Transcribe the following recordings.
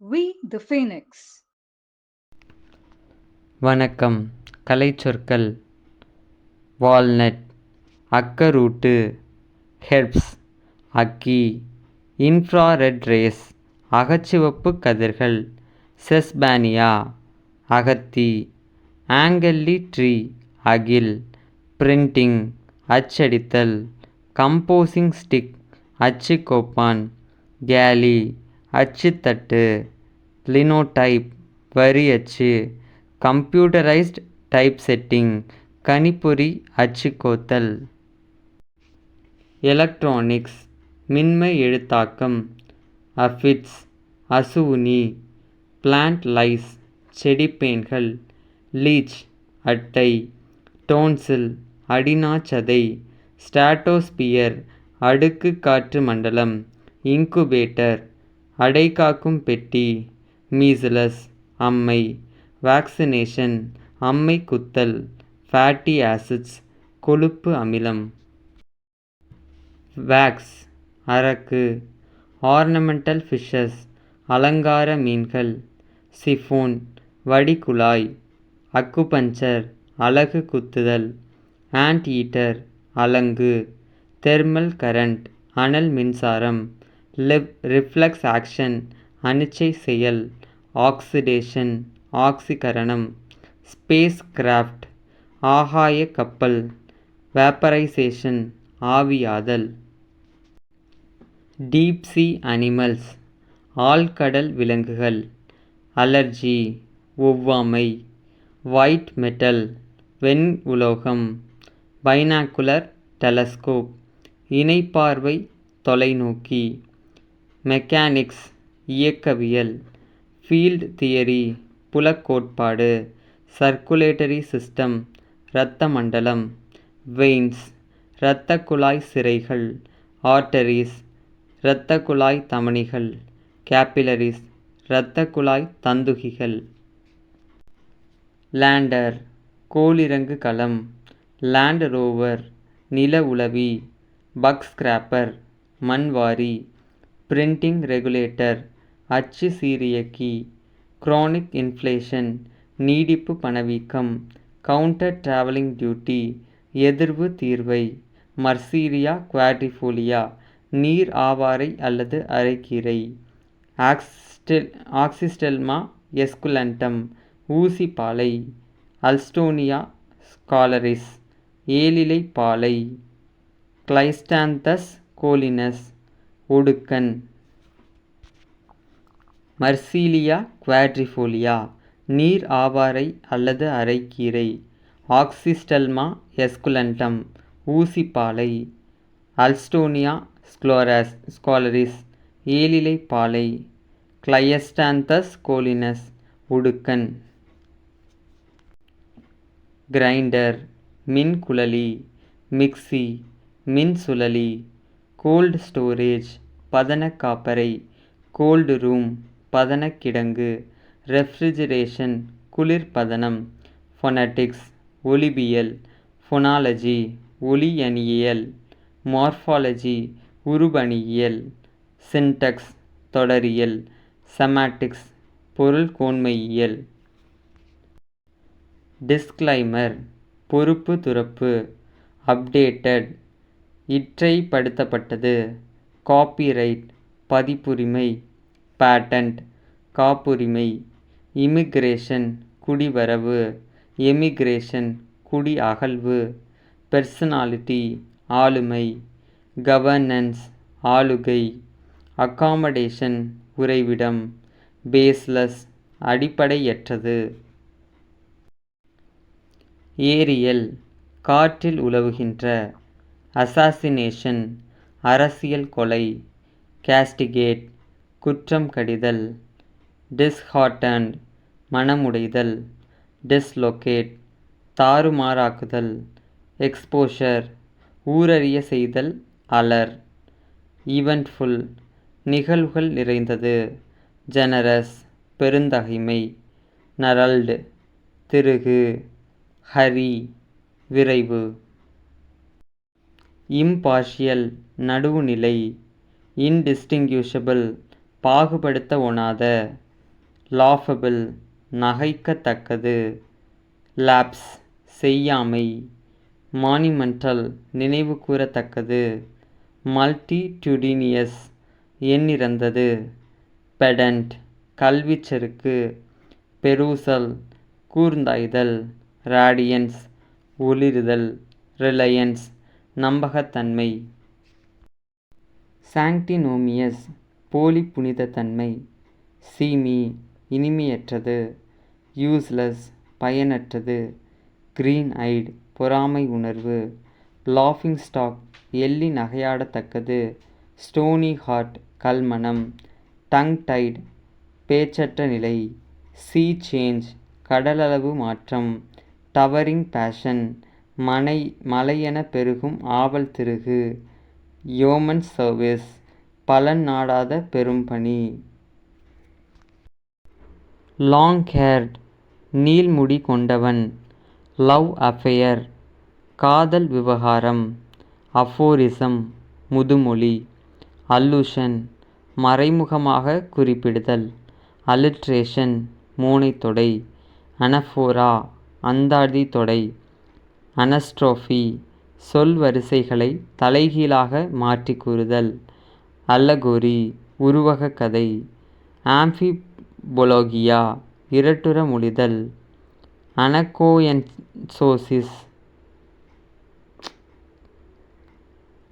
We the Phoenix வணக்கம். கலைச்சொற்கள். Walnut. அக்கரூட்டு. ஹெர்ப்ஸ். அக்கி. Infrared rays. அகச்சிவப்பு கதிர்கள். செஸ்பானியா. அகத்தி. ஆங்கல்லி ட்ரீ. அகில். பிரிண்டிங். அச்சடித்தல். Composing stick. அச்சுக்கோப்பான். கேலி. அச்சுத்தட்டு லினோடைப் வரி அச்சு கம்ப்யூட்டரைஸ்ட் டைப் செட்டிங் கணிப்பொறி அச்சுக்கோத்தல் எலக்ட்ரானிக்ஸ் மின்மை எழுத்தாக்கம் அஃபிட்ஸ் அசூனி பிளான்ட் லைஸ் செடிப்பேன்கள் லீச் அட்டை டோன்சில் அடினாச்சதை ஸ்ட்ராட்டோஸ்பியர் அடுக்கு காற்று மண்டலம் இன்குபேட்டர் அடைகாக்கும் பெட்டி மீசலஸ் அம்மை வேக்சினேஷன் அம்மை குத்தல் ஃபேட்டி ஆசிட்ஸ் கொழுப்பு அமிலம். வேக்ஸ் அரக்கு ஆர்னமெண்டல் ஃபிஷஸ் அலங்கார மீன்கள் சிஃபோன் வடிகுழாய் அக்குபஞ்சர் அலகு குத்துதல் ஆண்ட் ஈட்டர் அலங்கு தெர்மல் கரண்ட் அனல் மின்சாரம் லிவ் ரிஃப்ளெக்ஸ் ஆக்ஷன் அனிச்சை செயல் ஆக்சிடேஷன் ஆக்சிகரணம் ஸ்பேஸ் கிராஃப்ட் ஆகாய கப்பல் வேப்பரைசேஷன் ஆவியாதல். டீப் சி அனிமல்ஸ் ஆழ்கடல் விலங்குகள் அலர்ஜி ஒவ்வாமை ஒயிட் மெட்டல் வெண் உலோகம் பைனாக்குலர் டெலஸ்கோப் இணைப்பார்வை தொலைநோக்கி. மெக்கானிக்ஸ் இயக்கவியல் ஃபீல்ட் தியரி புலக்கோட்பாடு சர்க்குலேட்டரி சிஸ்டம் இரத்த மண்டலம் வெயின்ஸ் இரத்த குழாய் சிரைகள் ஆர்டரிஸ் இரத்த குழாய் தமனிகள் கேப்பிலரிஸ் இரத்த குழாய் தந்துகிகள். லேண்டர் கோளிறங்கு களம் லேண்ட் ரோவர் நில உளவி பக் ஸ்கிராப்பர் மண்வாரி. பிரிண்டிங் ரெகுலேட்டர் அச்சு சீரியக்கி குரோனிக் இன்ஃப்ளேஷன் நீடிப்பு பணவீக்கம் கவுண்டர் டிராவலிங் டியூட்டி எதிர்வு தீர்வை மர்சீரியா குவாட்ரிஃபோலியா நீர் ஆவாரை அல்லது அரைக்கீரை ஆக்ஸ்டெல் ஆக்சிஸ்டெல்மா எஸ்குலண்டம் ஊசி பாலை அல்ஸ்டோனியா ஸ்காலரிஸ் ஏலிலை பாலை கிளைஸ்டாந்தஸ் கோலினஸ் ஒடுக்கன். மர்சீலியா குவாட்ரிஃபோலியா நீர் ஆவாரை அல்லது அரைக்கீரை. ஆக்சிஸ்டல்மா எஸ்குலண்டம் ஊசிப்பாலை. அல்ஸ்டோனியா ஸ்க்ளோரஸ் ஸ்காலரிஸ் ஏலிலை பாலை கிளையஸ்டாந்தஸ் கோலினஸ் உடுக்கன் கிரைண்டர் மின் குழலி மிக்சி மின்சுழலி. கோல்ட் ஸ்டோரேஜ் பதனக்காப்பறை கோல்டு ரூம் பதனக்கிடங்கு ரெஃப்ரிஜரேஷன் குளிர்பதனம் ஃபொனட்டிக்ஸ் ஒலிபியல் ஃபொனாலஜி ஒலியணியியல் மார்ஃபாலஜி உருபணியியல் சின்டக்ஸ் தொடரியல் செமாட்டிக்ஸ் பொருள் கோன்மையியல். டிஸ்க்ளைமர் பொறுப்பு துறப்பு அப்டேட்டட் இற்றைப்படுத்தப்பட்டது. காப்பிரைட் பதிப்புரிமை பேட்டன்ட் காப்புரிமை இமிக்ரேஷன் குடிவரவு எமிக்ரேஷன் குடி அகழ்வு பெர்சனாலிட்டி ஆளுமை கவர்னன்ஸ் ஆளுகை அக்காமடேஷன் உறைவிடம் பேஸ்லெஸ் அடிப்படையற்றது. ஏரியல் காற்றில் உலவுகின்ற அசாசினேஷன் அரசியல் கொலை கேஸ்டிகேட் குற்றம் கடிதல் டிஸ்ஹார்டன்ட் மனமுடைதல் டிஸ்லொகேட் தாறுமாறாக்குதல் எக்ஸ்போஷர் ஊரறிய செய்தல் அலர் ஈவெண்ட்ஃபுல் நிகழ்வுகள் நிறைந்தது ஜெனரஸ் பெருந்தகைமை நரல்டு திருகு ஹரி விரைவு. இம்பார்ஷியல் நடுவுநிலை இன்டிஸ்டிங்யூஷபிள் பாகுபடுத்த ஒணாத லாஃபபிள் நகைக்கத்தக்கது லாப்ஸ் செய்யாமை மானிமெண்டல் நினைவுகூரத்தக்கது மல்டிடியூடினியஸ் எண்ணிறந்தது பெடண்ட் கல்விச்செருக்கு பெருசல் கூர்ந்தாய்தல் ரேடியன்ஸ் ஒளிருதல் ரிலையன்ஸ் நம்பகத்தன்மை. சாங்டினோமியஸ் போலி புனிதத்தன்மை. சீமி இனிமையற்றது. யூஸ்லெஸ் பயனற்றது. கிரீன் ஐட் பொறாமை உணர்வு. லாஃபிங் ஸ்டாக் எள்ளி நகையாடத்தக்கது. ஸ்டோனி ஹார்ட் கல்மனம் டங் டைட் பேச்சற்ற நிலை. சீ சேஞ்ச் கடலளவு மாற்றம். Towering passion. மனை மலையென பெருகும் ஆவல் திருகு. யோமன் சர்வீஸ் பலன் நாடாத பெரும்பணி. லாங் ஹேர்ட் நீள்முடி கொண்டவன். லவ் அஃபெயர் காதல் விவகாரம். அஃபோரிசம் முதுமொழி. அல்லூஷன் மறைமுகமாக குறிப்பிடுதல். அலிட்ரேஷன் மூனைத்தொடை அனஃபோரா அந்தாதி தொடை. அனஸ்ட்ரோஃபி சொல் வரிசைகளை தலைகீழாக மாற்றிக் கூறுதல் அல்லகோரி உருவகக் கதை. ஆம்ஃபிபொலோகியா இரட்டுற மொழிதல் அனகோயன்சோசிஸ்.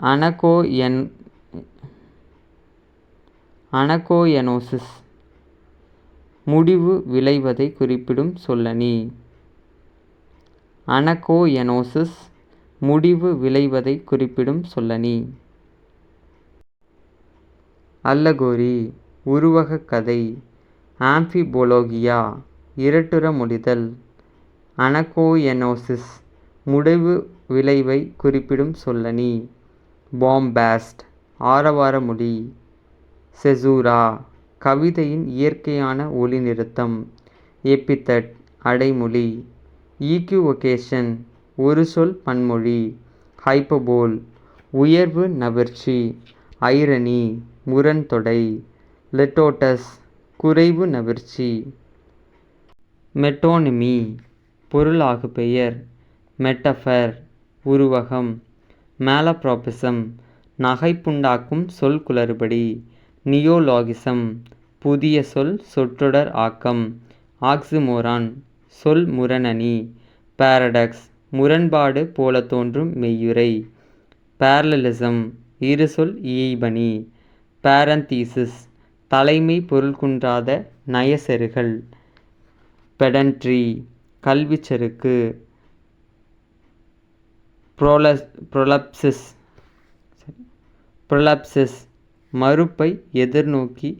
அனகோயன் அனகோயனோசிஸ். முடிவு விளைவதை குறிப்பிடும் சொல்லணி. அனகோயனோசிஸ் முடிவு விளைவதை குறிப்பிடும் சொல்லணி. அல்லகோரி உருவகக் கதை. ஆம்பிபோலோகியா இரட்டுற மொழிதல் அனகோயனோசிஸ் முடிவு விளைவை குறிப்பிடும் சொல்லணி. பாம்பாஸ்ட் ஆரவார மொழி செசூரா கவிதையின் இயற்கையான ஒளி நிறுத்தம் எபித்தட் அடைமொழி. ஈக்யூவொகேஷன் ஒரு சொல் பன்மொழி ஹைப்பபோல் உயர்வு நவிர்ச்சி ஐரணி முரண்தொடை லெட்டோட்டஸ் குறைவு நவிர்ச்சி. மெட்டோனிமி பொருளாகுபெயர் மெட்டஃபர் உருவகம் மேலப்ராபிசம் நகைப்புண்டாக்கும் சொல் குளறுபடி நியோலாகிசம் புதிய சொல் சொற்றொடர் ஆக்கம் ஆக்சிமோரான். சொல் முரணனி. பாரடக்ஸ் முரண்பாடு போலத் தோன்றும் மெய்யுரை பேரலலிசம் இருசொல் இயைபணி பேரந்தீசிஸ் தலைமை பொருள்குன்றாத நயசெருகள் பெடன்ட்ரி கல்விச்செருக்கு ப்ரோலஸ் ப்ரொலப்சிஸ் ப்ரொலப்சிஸ் மறுப்பை எதிர்நோக்கி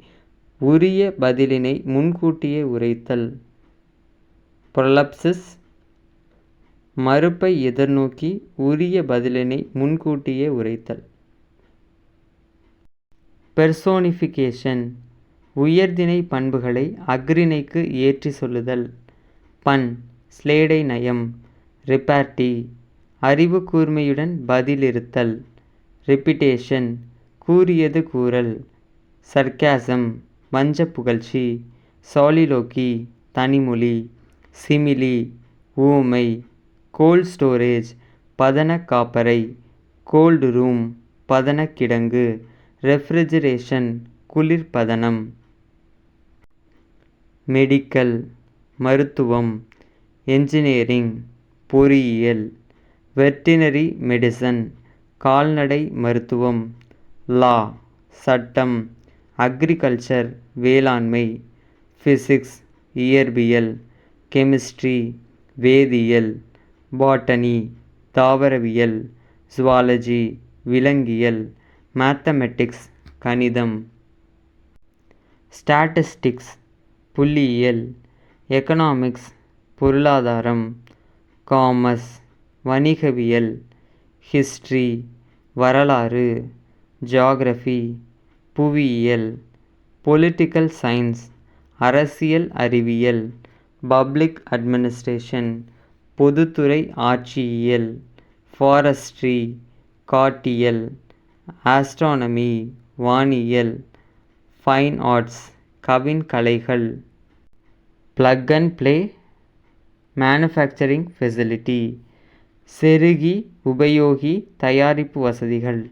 உரிய பதிலினை முன்கூட்டியே உரைத்தல். ப்ரொலப்சிஸ் மறுப்பை எதிர்நோக்கி உரிய பதிலினை முன்கூட்டியே உரைத்தல். பெர்சோனிஃபிகேஷன் உயர்திணை பண்புகளை அஃறிணைக்கு ஏற்றிச் சொல்லுதல். பண் ஸ்லேடை நயம். ரிப்பார்ட்டி அறிவு கூர்மையுடன் பதிலிருத்தல். ரிப்பிட்டேஷன் கூறியது கூறல். சர்க்காசம் வஞ்சப் புகழ்ச்சி. சாலிலோக்கி தனிமொழி. சிமிலி ஊமை கோல்ட் ஸ்டோரேஜ் பதன காப்பறை கோல்டு ரூம் பதனக்கிடங்கு ரெஃப்ரிஜரேஷன் குளிர்பதனம் மெடிக்கல் மருத்துவம் என்ஜினியரிங் பொறியியல் வெர்டினரி மெடிசன் கால்நடை மருத்துவம் லா சட்டம் அக்ரிகல்ச்சர் வேளாண்மை ஃபிசிக்ஸ் இயற்பியல். கெமிஸ்ட்ரி வேதியியல் பாட்டனி தாவரவியல் ஸுவாலஜி விலங்கியல் மேத்தமெட்டிக்ஸ் கணிதம். ஸ்டாட்டிஸ்டிக்ஸ் புள்ளியியல் எக்கனாமிக்ஸ் பொருளாதாரம் காமர்ஸ் வணிகவியல் ஹிஸ்ட்ரி வரலாறு ஜியாகிரஃபி புவியியல் பொலிட்டிக்கல் சயின்ஸ் அரசியல் அறிவியல் பப்ளிக் அட்மினிஸ்ட்ரேஷன் பொதுத்துறை ஆட்சியியல் ஃபாரஸ்ட்ரி காட்டியல் ஆஸ்ட்ரானமி வானியல் ஃபைன் ஆர்ட்ஸ் கவின் கலைகள். plug ப்ளே மேனுஃபேக்சரிங் ஃபெசிலிட்டி செருகி உபயோகி தயாரிப்பு வசதிகள்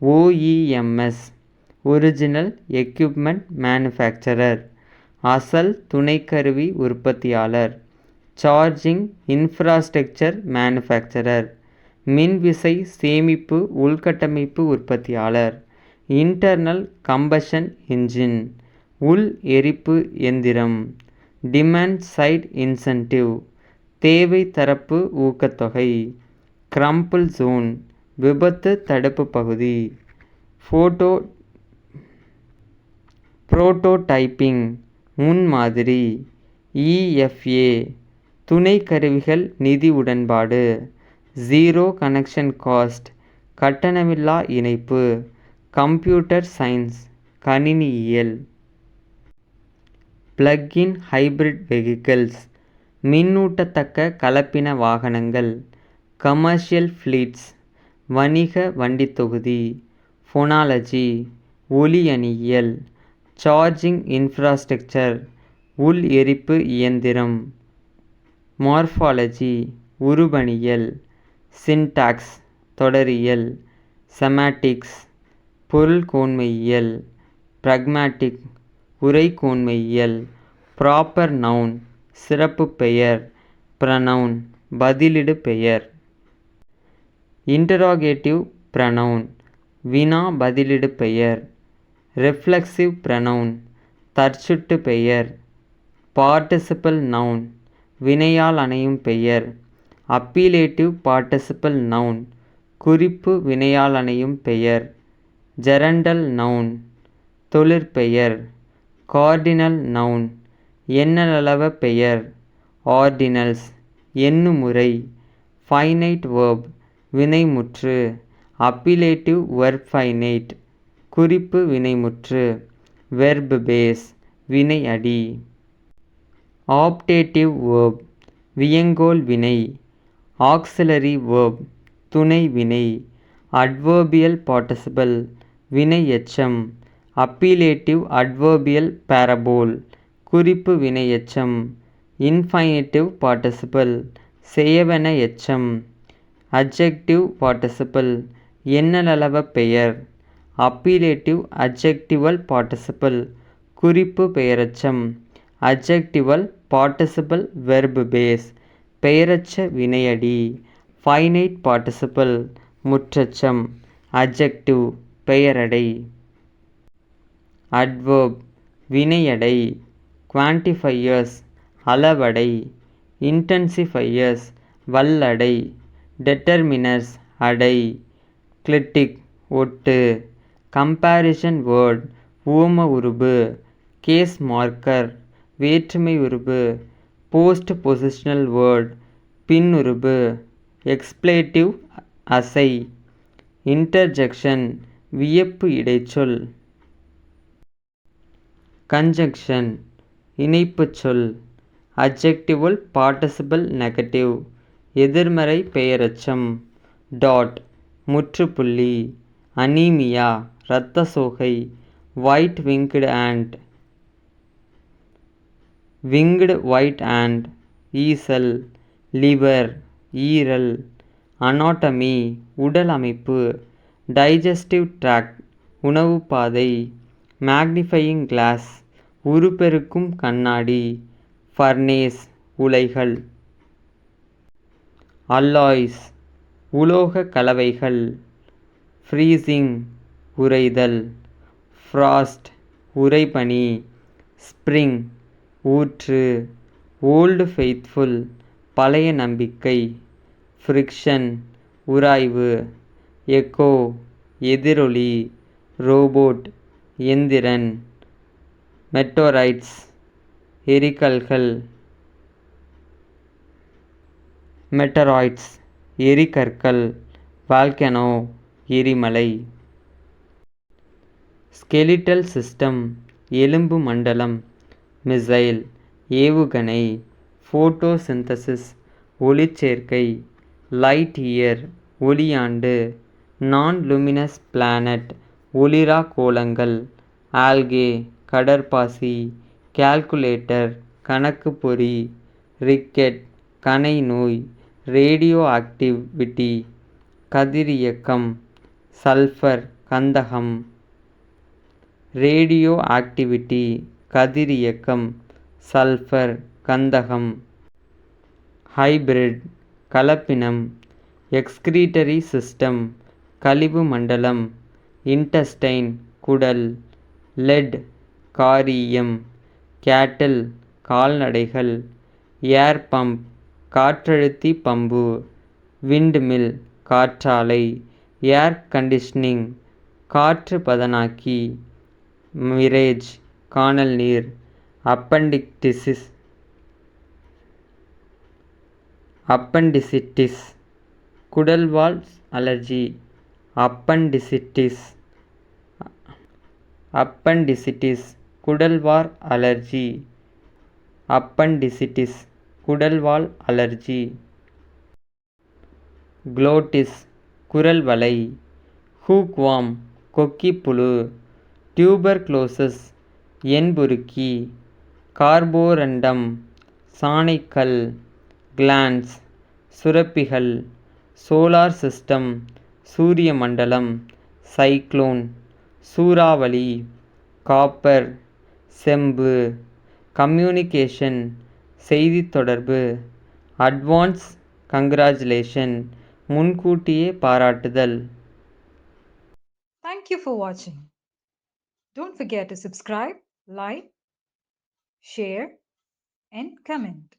ஓஇஎம்எஸ் ஒரிஜினல் எக்யூப்மெண்ட் மேனுஃபேக்சரர். அசல் துணைக்கருவி உற்பத்தியாளர். Charging infrastructure manufacturer. மின்விசை சேமிப்பு உள்கட்டமைப்பு உற்பத்தியாளர். Internal combustion engine. உள் எரிப்பு எந்திரம். Demand side incentive. தேவை தரப்பு ஊக்கத்தொகை. Crumple zone. விபத்து தடுப்பு பகுதி. Photo prototyping. முன்மாதிரி. இஎஃப்ஏ துணை கருவிகள் நிதி உடன்பாடு. ஜீரோ கனெக்ஷன் காஸ்ட் கட்டணமில்லா இணைப்பு. கம்ப்யூட்டர் சயின்ஸ் கணினியியல். பிளக்-இன் ஹைபிரிட் வெஹிக்கிள்ஸ் மின்னூட்டத்தக்க கலப்பின வாகனங்கள். கமர்ஷியல் ஃப்ளீட்ஸ் வணிக வண்டித் தொகுதி. ஃபோனாலஜி ஒலியணியியல் சார்ஜிங் இன்ஃப்ராஸ்ட்ரக்சர் உள் எரிப்பு இயந்திரம் மார்ஃபாலஜி உருபணியல் சின்டாக்ஸ் தொடரியல் செமாட்டிக்ஸ் பொருள்கோன்மையியல் உரை உரைக்கோன்மையியல் ப்ராப்பர் நவுன் சிறப்பு பெயர் ப்ரனவுன் பதிலிடு பெயர். இன்டராகேட்டிவ் ப்ரனவுன் வினா பதிலிடு பெயர். ரிஃப்ளெக்சிவ் ப்ரனவுன் தற்சுட்டு பெயர். பார்ட்டிசிபிள் நவுன் வினையால் அணையும் பெயர். அப்பீலேட்டிவ் பார்ட்டிசிபிள் நவுன் குறிப்பு வினையால் அணையும் பெயர். ஜெரண்டல் நவுன் தொழிற்பெயர் கார்டினல் நவுன் எண்ணளவ பெயர். ஆர்டினல்ஸ் எண்ணுமுறை. ஃபைனைட் வேர்ப் வினைமுற்று. அப்பிலேட்டிவ் வெர்ப் ஃபைனைட் குறிப்பு வினைமுற்று. வெர்ப் பேஸ் வினை அடி. ஆப்டேட்டிவ் வேர்ப் வியங்கோல் வினை. ஆக்சிலரி வேர்ப் துணை வினை. அட்வர்பியல் பார்ட்டிசிபல் வினை எச்சம். அப்பீலேட்டிவ் அட்வர்பியல் பேரபோல் குறிப்பு வினை எச்சம். இன்ஃபைனிட்டிவ் பார்ட்டிசிபல் செயவென எச்சம். அட்ஜெக்டிவ் பார்ட்டிசிபல் எண்ணளவ பெயர். Appellative adjectival participle. குறிப்பு பெயரெச்சம். Adjectival participle verb base. பெயரெச்ச வினையடி. Finite participle. முற்றெச்சம். Adjective பெயரடை. அட்வர்ப். வினையடை. குவான்டிஃபையர்ஸ். அளவடை. இன்டென்சிஃபையர்ஸ். வல்லடை. டெட்டர்மினர்ஸ். அடை. கிளிட்டிக் ஒட்டு. கம்பாரிசன் வேர்ட் உவம உருபு கேஸ் மார்க்கர் வேற்றுமை உருபு போஸ்ட் பொசிஷனல் வேர்ட் பின்னுருபு எக்ஸ்பிளேட்டிவ் அசை இன்டர்ஜெக்ஷன் வியப்பு இடைச்சொல் கன்ஜங்ஷன் இணைப்பு சொல் அட்ஜெக்டிவல் பார்ட்டிசிபிள் நெகட்டிவ் எதிர்மறை பெயரச்சம் டாட் முற்றுப்புள்ளி அனீமியா இரத்த சோகை white winged ant winged white ant ஈசல் லிவர் ஈரல் அனாட்டமி உடல் அமைப்பு டைஜஸ்டிவ் ட்ராக்ட் பாதை மேக்னிஃபையிங் கிளாஸ் உருப்பெருக்கும் கண்ணாடி ஃபர்னேஸ் உலைகள். அல்லாய்ஸ் உலோக கலவைகள் ஃப்ரீசிங் உறைதல் ஃப்ராஸ்ட் உறைபனி ஸ்ப்ரிங் ஊற்று ஓல்டு ஃபெய்த்ஃபுல் பழைய நம்பிக்கை ஃப்ரிக்ஷன் உராய்வு எக்கோ எதிரொலி ரோபோட் எந்திரன் மெட்டோரைட்ஸ் எரிகல்கள் மெட்டராய்ட்ஸ் எரிகற்கள் வால்கனோ எரிமலை. ஸ்கெலிட்டல் சிஸ்டம் எலும்பு மண்டலம் மிசைல் ஏவுகணை ஃபோட்டோசிந்தசிஸ் ஒளிச்சேர்க்கை லைட் இயர் ஒளியாண்டு நான் லுமினஸ் பிளானட் ஒளிரா கோலங்கள் ஆல்கே கடற்பாசி கால்குலேட்டர் கணக்கு பொறி ரிக்கெட் கணை நோய் ரேடியோ ஆக்டிவிட்டி கதிரியக்கம் சல்ஃபர் கந்தகம். ரேடியோ ஆக்டிவிட்டி கதிரியக்கம் சல்ஃபர் கந்தகம் ஹைபிரிட் கலப்பினம் எக்ஸ்கிரீட்டரி சிஸ்டம் கழிவு மண்டலம் இன்டஸ்டைன் குடல் லெட் காரீயம் கேட்டில் கால்நடைகள் ஏர் பம்ப் காற்றழுத்தி பம்பு விண்ட்மில் காற்றாலை ஏர் கண்டிஷனிங் காற்று பதனாக்கி மிரேஜ் கானல் நீர் அப்பண்டிக்டிசிஸ் அப்பண்டிசிட்டிஸ் குடல்வால் அலர்ஜி அப்பண்டிசிட்டிஸ் அப்பண்டிசிட்டிஸ் குடல்வார் அலர்ஜி அப்பண்டிசிட்டிஸ் குடல்வால் அலர்ஜி. குளோட்டிஸ் குரல் வலை ஹூக்வாம் கொக்கிப்புழு டியூபர்க்ளோசஸ் என்புருக்கி கார்போரண்டம் சாணைக்கல் கிளான்ஸ் சுரப்பிகள் சோலார் சிஸ்டம் சூரிய மண்டலம் சைக்ளோன் சூறாவளி காப்பர் செம்பு கம்யூனிகேஷன் செய்தி தொடர்பு அட்வான்ஸ் கங்க்ராச்சுலேஷன் முன்கூட்டியே பாராட்டுதல் தேங்க்யூ ஃபார் வாட்சிங். Don't forget to subscribe, like, share, and comment.